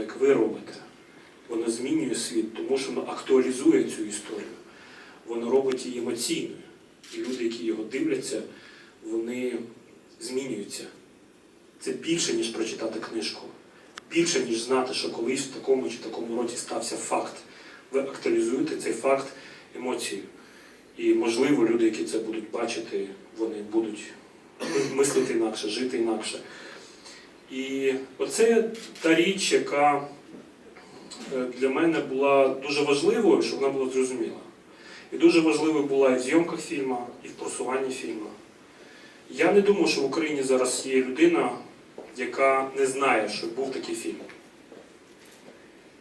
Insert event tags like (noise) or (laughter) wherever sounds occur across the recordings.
як ви робите, воно змінює світ, тому що воно актуалізує цю історію. Воно робить її емоційною. І люди, які його дивляться, вони змінюються. Це більше, ніж прочитати книжку. Більше, ніж знати, що колись в такому чи такому році стався факт. Ви актуалізуєте цей факт емоцією. І, можливо, люди, які це будуть бачити, вони будуть мислити інакше, жити інакше. І оце та річ, яка е, для мене була дуже важливою, щоб вона була зрозуміла. І дуже важливою була і в зйомках фільму, і в просуванні фільму. Я не думаю, що в Україні зараз є людина, яка не знає, що був такий фільм.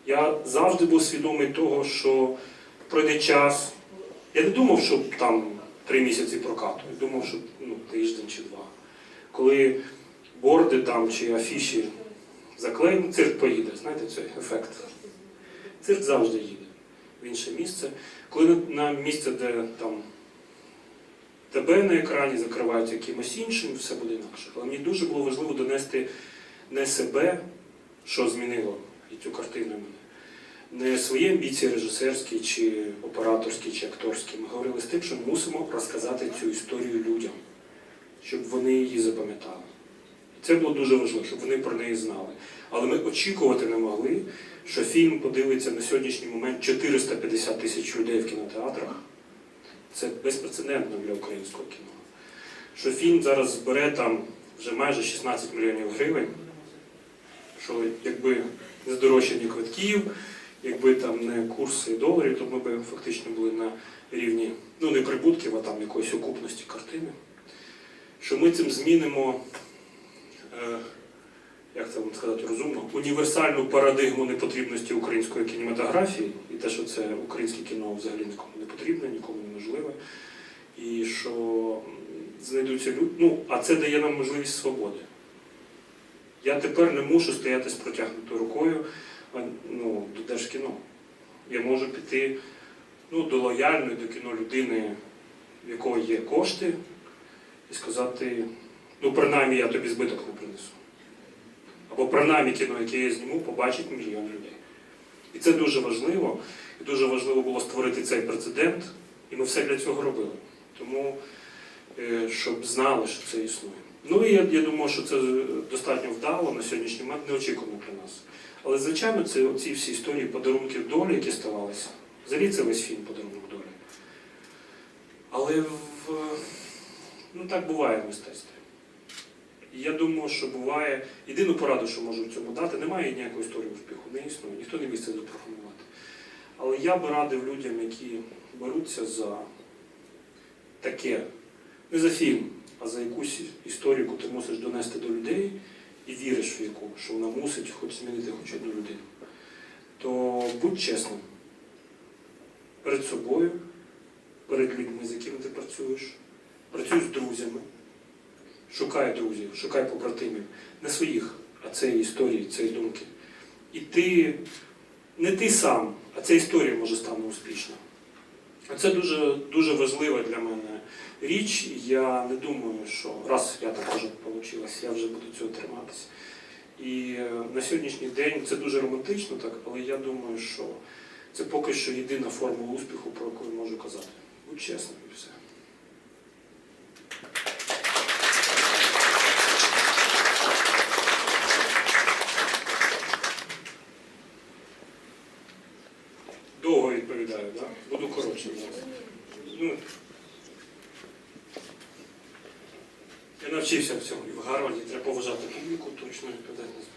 Я завжди був свідомий того, що пройде час. Я не думав, що там три місяці прокату. Я думав, що ну, тиждень чи два. Коли борди там чи афіші заклеєні, цирк поїде, знаєте цей ефект. Цирк завжди їде в інше місце. Коли на- на місце, де там тебе на екрані закривають якимось іншим, все буде інакше. Але мені дуже було важливо донести не себе, що змінило і цю картину мене, не свої амбіції режисерські, чи операторські, чи акторські. Ми говорили з тим, що мусимо розказати цю історію людям, щоб вони її запам'ятали. Це було дуже важливо, щоб вони про неї знали. Але ми очікувати не могли, що фільм подивиться на сьогоднішній момент 450 тисяч людей в кінотеатрах. Це безпрецедентно для українського кіно. Що фільм зараз збере там вже майже 16 мільйонів гривень, що якби не здорожчання квитків, якби там не курси доларів, то ми б фактично були на рівні, ну не прибутків, а там якоїсь окупності картини. Що ми цим змінимо, як це вам сказати розумно, універсальну парадигму непотрібності української кінематографії, і те, що це українське кіно взагалі нікому не потрібне, нікому не можливе. І що знайдуться люди. Ну, а це дає нам можливість свободи. Я тепер не мушу стояти з протягнутою рукою ну, до Держкіно. Я можу піти ну, до лояльної до кіно людини, в якої є кошти, і сказати, ну, принаймні я тобі збиток не принесу. Або принаймні кіно, яке я зніму, побачить мільйон людей. І це дуже важливо. І дуже важливо було створити цей прецедент, і ми все для цього робили. Тому, е, щоб знали, що це існує. Ну і я, я думаю, що це достатньо вдало на сьогоднішній момент, неочікувано для нас. Але, звичайно, це ці всі історії подарунків долі, які ставалися. Взагалі це весь фільм подарунок долі. Але в, ну, так буває в мистецтві. І я думаю, що буває. Єдину пораду, що можу в цьому дати, немає ніякої історії успіху, не існує, ніхто не міг це запрограмувати. Але я би радив людям, які беруться за таке, не за фільм, а за якусь історію, яку ти мусиш донести до людей і віриш в яку, що вона мусить хоч змінити хоч одну людину, то будь чесним перед собою, перед людьми, з якими ти працюєш, працюй з друзями, шукай друзів, шукай побратимів, не своїх, а цієї історії, цієї думки. І ти не ти сам, а ця історія може стати успішна. Це дуже, дуже важлива для мене річ. Я не думаю, що раз я так вже вийшло, я вже буду цього триматися. І е, на сьогоднішній день це дуже романтично, так, але я думаю, що це поки що єдина формула успіху, про яку я можу казати. Будь чесним і все. Довго відповідаю, так? Буду коротше. Ну, я навчився в цьому. І в Гарварді треба поважати публіку, точно відповідати не знаю.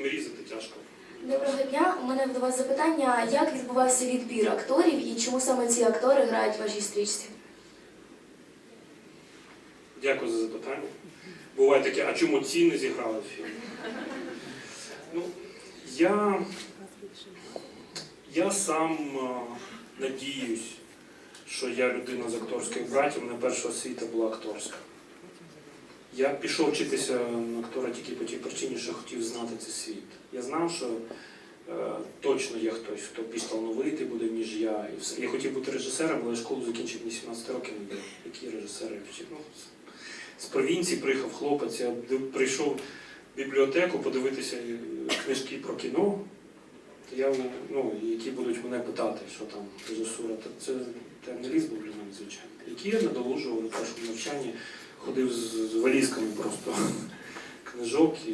Потім різати тяжко. Доброго дня. У мене до вас запитання, як відбувався відбір акторів і чому саме ці актори грають в вашій стрічці? Дякую за запитання. Буває таке, а чому ці не зіграли в фільмі? Ну, я, я сам е, надіюсь, що я людина з акторських братів, у мене перша освіта була акторська. Я пішов вчитися на актора тільки по тій причині, що хотів знати цей світ. Я знав, що е, точно є хтось, хто більш талановитий буде, ніж я. І все. Я хотів бути режисером, але школу закінчив мені 17 років не було. Які режисери? Ну, з провінції приїхав хлопець, я прийшов бібліотеку, подивитися е, книжки про кіно, я ну, які будуть мене питати, що там режисура, то це темний ліс був для мене, звичайно. Які я надолужував на першому навчанні, ходив з, валізками просто (laughs) книжок, і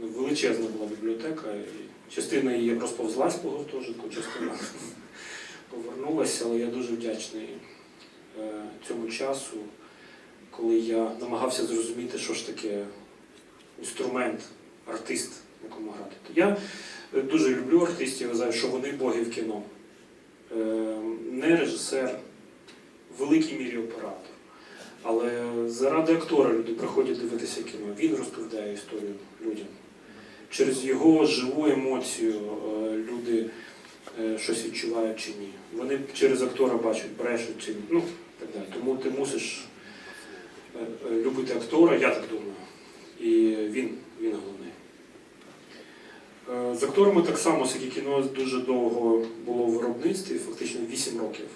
ну, величезна була бібліотека. І частина її розповзлась по гуртожитку, частина (laughs) повернулася, але я дуже вдячний е, цьому часу, коли я намагався зрозуміти, що ж таке інструмент, артист, на якому грати. Я е, дуже люблю артистів, вважаю, що вони боги в кіно. Е, Не режисер, в великій мірі оператор. Але заради актора люди приходять дивитися кіно. Він розповідає історію людям. Через його живу емоцію е, люди е, щось відчувають чи ні. Вони через актора бачать, брешуть чи ні. Ну, так далі. Тому ти мусиш е, любити актора, я так думаю. І він, він головний. З акторами так само, оскільки кіно дуже довго було в виробництві, фактично 8 років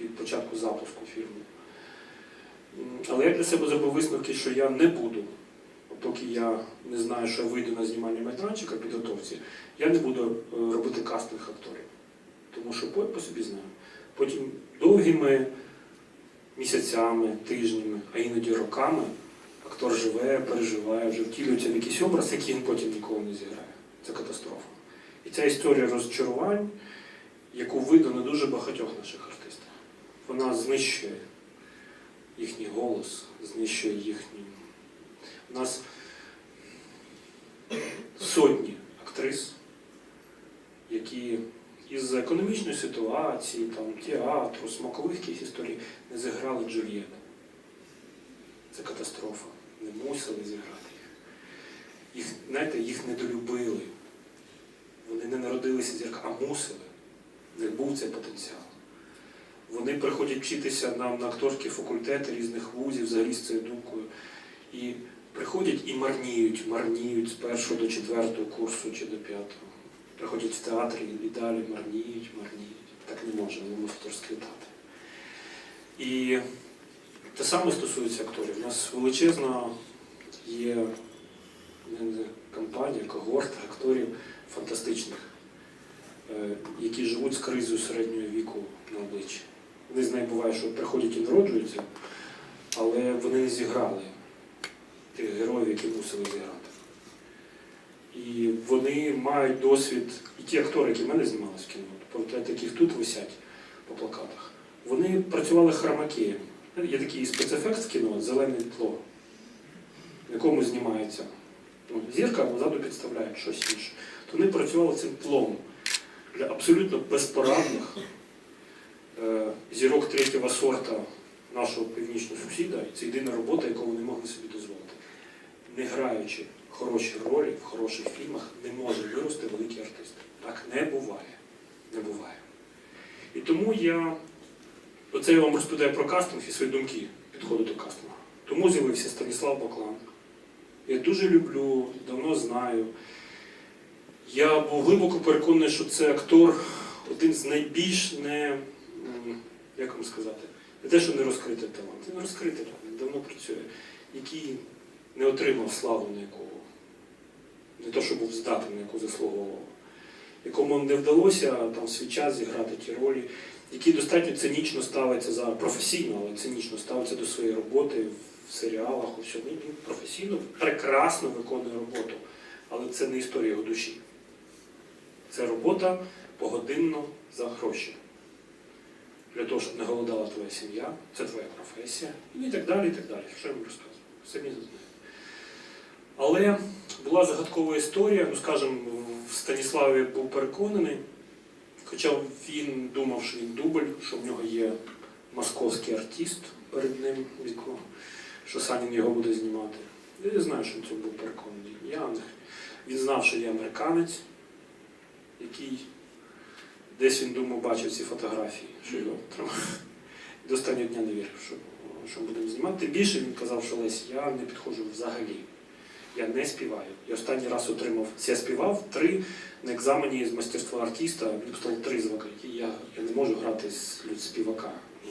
від початку запуску фільму. Але я для себе зробив висновки, що я не буду, поки я не знаю, що я вийду на знімальний майданчик, підготовці, я не буду е, робити кастинг акторів. Тому що по, собі знаю. Потім довгими місяцями, тижнями, а іноді роками актор живе, переживає, вже втілюється в якийсь образ, який він потім ніколи не зіграє. Це катастрофа. І ця історія розчарувань, яку видно на дуже багатьох наших артистів, вона знищує їхній голос, знищує їхній. У нас сотні актрис, які із економічної ситуації, там, театру, смакових якихось історій не зіграли Джульєту. Це катастрофа. Не мусили зіграти їх. Їх, знаєте, їх недолюбили. Вони не народилися зірка, а мусили. В них був цей потенціал. Вони приходять вчитися нам на акторські факультети різних вузів, взагалі з цією думкою. І приходять і марніють, марніють з першого до четвертого курсу чи до п'ятого. Приходять в театр і далі марніють, марніють. Так не може, вони мусять розквітати. І те саме стосується акторів. У нас величезна є не, не, компанія, когорта акторів фантастичних, е, які живуть з кризою середнього віку на обличчі. Вони з нею буває, що приходять і народжуються, але вони не зіграли тих героїв, які мусили зіграти. І вони мають досвід, і ті актори, які в мене знімалися в кіно, портрети яких тут висять по плакатах, вони працювали хромакеєм. Є такий спецефект в кіно, зелене тло, в якому знімається ну, зірка, позаду підставляють щось інше. То вони працювали цим тлом для абсолютно безпорадних зірок третього сорта нашого північного сусіда. І це єдина робота, яку вони могли собі дозволити. Не граючи хороші ролі в хороших фільмах, не може вирости великий артист. Так не буває. Не буває. І тому я Оце я вам розповідаю про кастинг і свої думки підходу до кастингу. Тому з'явився Станіслав Баклан. Я дуже люблю, давно знаю. Я був глибоко переконаний, що це актор один з найбільш не, м, як вам сказати, не те, що не розкритий талант, він розкритий талант, давно працює, який не отримав славу, на яку, не то, що був здатний, на яку заслуговував, якому не вдалося там свій час зіграти ті ролі який достатньо цинічно ставиться за професійно, але цинічно ставиться до своєї роботи в серіалах, у всьому. Він професійно прекрасно виконує роботу, але це не історія його душі. Це робота погодинно за гроші. Для того, щоб не голодала твоя сім'я, це твоя професія, і так далі, і так далі. Що я вам розказую? Самі знаєте. Але була загадкова історія, ну скажімо, в Станіславі був переконаний. Хоча він думав, що він дубль, що в нього є московський артист перед ним, віку, що Санін його буде знімати. Я не знаю, що він цьому був переконаний. Я. Він знав, що я американець, який десь він думав, бачив ці фотографії, що його тримав. До останнього дня не вірив, що, що будемо знімати. Тим більше він казав, що Лесь, я не підходжу взагалі. Я не співаю. Я останній раз отримав. Я співав три на екзамені з мастерства артиста, мені поставили три звуки. Я, я не можу грати з співака. Ну,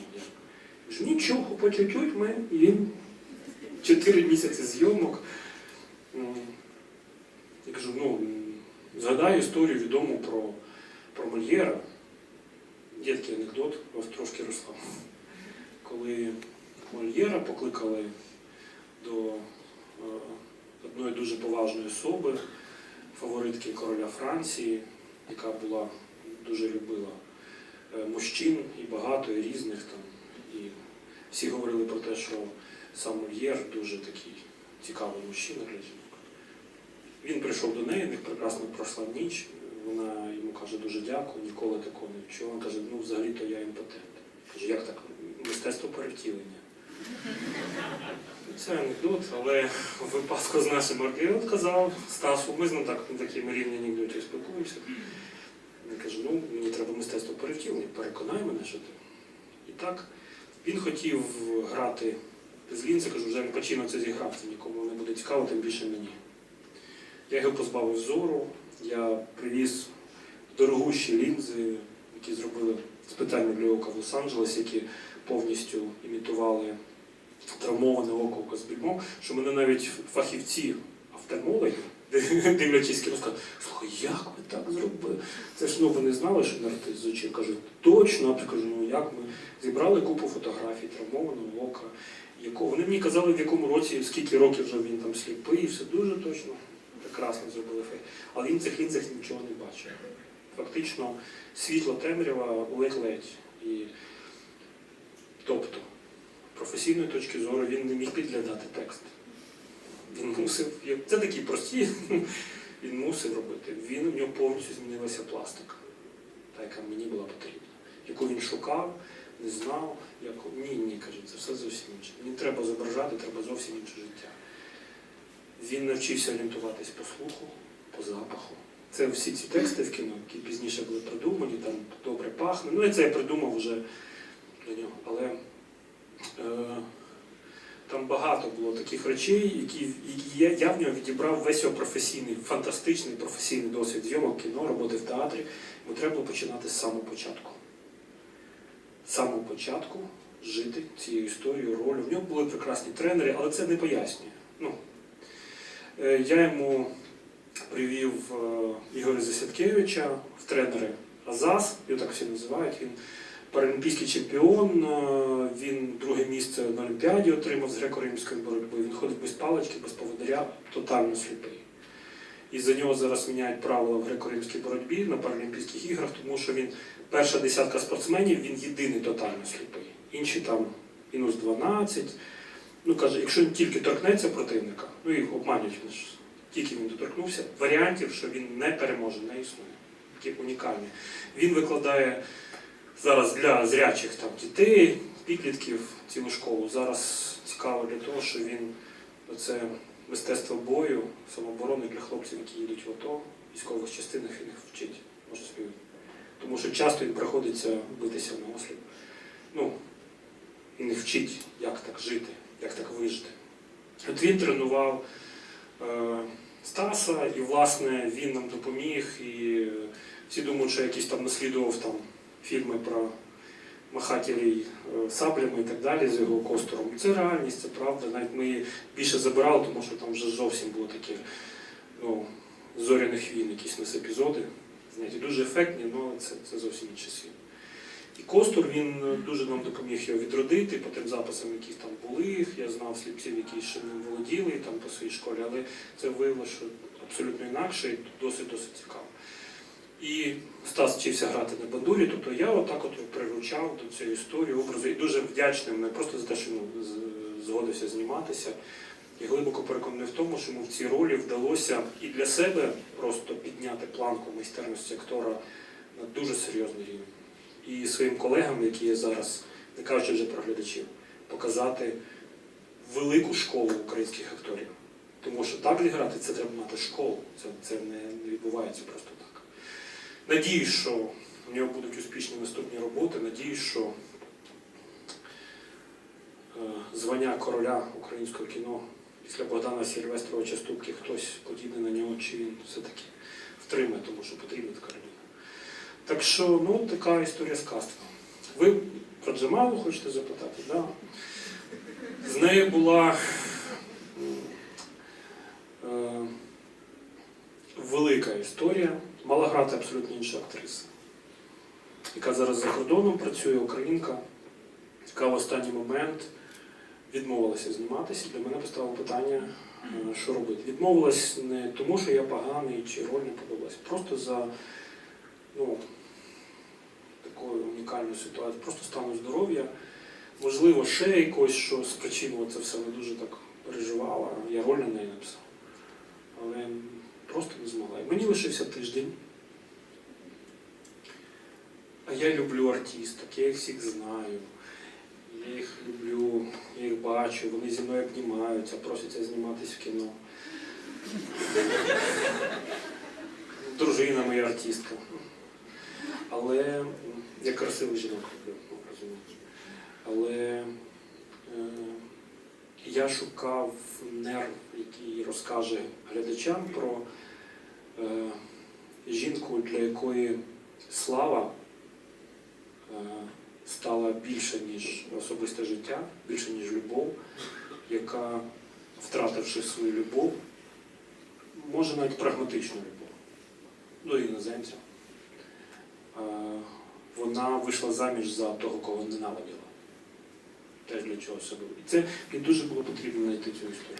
я нічого, по чуть-чуть ми. І він чотири місяці зйомок. Я кажу, ну, м, згадай історію відому про, про Мольєра. Є анекдот, трошки Руслан. Коли Мольєра покликали до е, одної дуже поважної особи, фаворитки короля Франції, яка була дуже любила е, мужчин і багато, і різних там. І всі говорили про те, що сам Мольєр дуже такий цікавий мужчина для жінок. Він прийшов до неї, в них прекрасно пройшла ніч. Вона йому каже, дуже дякую, ніколи такого не чула. Він каже, ну взагалі-то я імпотент. Каже, як так? Мистецтво перевтілення. Це анекдот, але в випадку з нашим Маргерот казав Стасу, ми з ним так на такому рівні анекдотів спілкуємося. Він каже, ну мені треба мистецтво перевтілення, переконай мене, що ти. І так він хотів грати з лінзи, кажу, вже почину це зіграв, це нікому не буде цікаво, тим більше мені. Я його позбавив зору, я привіз дорогущі лінзи, які зробили спеціально для ока в Лос-Анджелесі, які повністю імітували травмоване око око з більмом, що мене навіть фахівці офтальмологи, (laughs) дивлячись кіно, сказали, слухай, як ви так зробили? Це ж ну вони знали, що нарти з очей. Кажуть, точно, а я кажу, ну як ми зібрали купу фотографій травмованого ока, якого вони мені казали, в якому році, скільки років вже він там сліпий, все дуже точно, прекрасно зробили фейк. Але він в цих лінзах нічого не бачив. Фактично світло темрява ледь-ледь. І... Тобто, професійної точки зору він не міг підглядати текст. Він мусив, це такі прості, (laughs) він мусив робити. Він у нього повністю змінилася пластика, та, яка мені була потрібна, яку він шукав, не знав, як ні, ні, каже, це все зовсім інше. Мені треба зображати, треба зовсім інше життя. Він навчився орієнтуватись по слуху, по запаху. Це всі ці тексти в кіно, які пізніше були придумані, там добре пахне. Ну і це я придумав вже для нього. Але е, там багато було таких речей, які, які я, я в нього відібрав весь його професійний, фантастичний професійний досвід зйомок кіно, роботи в театрі. Бо треба було починати з самого початку. З самого початку жити цією історією, ролью. В нього були прекрасні тренери, але це не пояснює. Ну, я йому привів е, Ігоря Засядкевича в тренери Азас, його так всі називають. Він паралімпійський чемпіон, е, він друге місце на Олімпіаді отримав з греко-римської боротьби. Він ходить без палички, без поводиря, тотально сліпий. І за нього зараз міняють правила в греко-римській боротьбі на Паралімпійських іграх, тому що він перша десятка спортсменів, він єдиний тотально сліпий. Інші там мінус 12. Ну, каже, якщо він тільки торкнеться противника, ну їх обманюють, тільки він доторкнувся, варіантів, що він не переможе, не існує. Такі унікальні. Він викладає зараз для зрячих там, дітей, підлітків цілу школу. Зараз цікаво для того, що він це мистецтво бою, самооборони для хлопців, які їдуть в АТО, в військових частинах він їх вчить, може собі. Тому що часто їм приходиться битися на осліп. Ну, він їх вчить, як так жити, як так вижити. От він тренував е, Стаса, і, власне, він нам допоміг. І всі думають, що я якийсь там наслідував там фільми про махателей е, саблями і так далі з його костором. Це реальність, це правда. Навіть ми більше забирали, тому що там вже зовсім було таке ну, зоряних війн, якісь нас епізоди. Знаєте, дуже ефектні, але це, це зовсім інший світ. І Костур він е, дуже нам допоміг його відродити по тим записам, які там були. Я знав сліпців, які ще ним володіли там по своїй школі, але це виявилося, що абсолютно інакше і досить досить цікаво. І Стас вчився грати на бандурі, тобто я отак от приручав до цієї історії, образу, і дуже вдячним не просто за те, що ну, згодився зніматися. І глибоко переконаний в тому, що йому в цій ролі вдалося і для себе просто підняти планку майстерності актора на дуже серйозний рівень. І своїм колегам, які є зараз, не кажучи вже про глядачів, показати велику школу українських акторів. Тому що так зіграти це треба мати школу. Це, це не, відбувається просто так. Надіюсь, що у нього будуть успішні наступні роботи. Надіюсь, що е, звання короля українського кіно після Богдана Сільвестровича Ступки хтось подібне на нього, чи він все-таки втримає, тому що потрібна така. Так що, ну, така історія з кастингом. Ви про Джамалу хочете запитати? Да? З нею була е, велика історія. Мала грати абсолютно інша актриса, яка зараз за кордоном працює, українка, яка в останній момент відмовилася зніматися. Для мене поставило питання, е, що робити. Відмовилась не тому, що я поганий чи роль не подобалась, просто за ну, такою унікальною ситуацією, просто стану здоров'я. Можливо, ще якось, що спричинило це все, не дуже так переживала. Я роль на неї написав. Але просто не змогла. І мені лишився тиждень. А я люблю артисток, я їх всіх знаю. Я їх люблю, я їх бачу, вони зі мною обнімаються, просяться зніматись в кіно. Дружина моя артистка. Але я красивий жінок ну. Але е, я шукав нерв, який розкаже глядачам про е, жінку, для якої слава е, стала більше, ніж особисте життя, більше, ніж любов, яка, втративши свою любов, може навіть прагматичну любов до іноземця. Е, Вона вийшла заміж за того, кого ненавиділа. Теж для чого себе. І це мені дуже було потрібно знайти цю історію.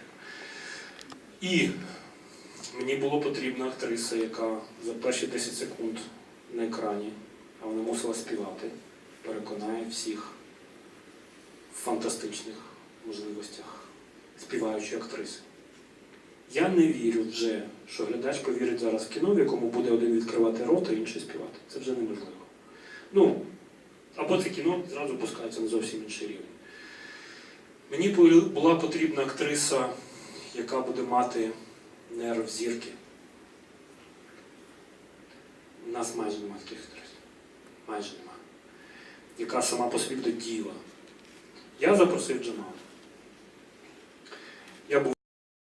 І мені було потрібна актриса, яка за перші 10 секунд на екрані, а вона мусила співати, переконає всіх в фантастичних можливостях співаючої актриси. Я не вірю вже, що глядач повірить зараз в кіно, в якому буде один відкривати рот, а інший співати. Це вже неможливо. Ну, або це кіно зразу пускається на зовсім інший рівень. Мені була потрібна актриса, яка буде мати нерв зірки. У нас майже нема таких актрис. Майже нема. Яка сама по собі буде діла. Я запросив Джамалу.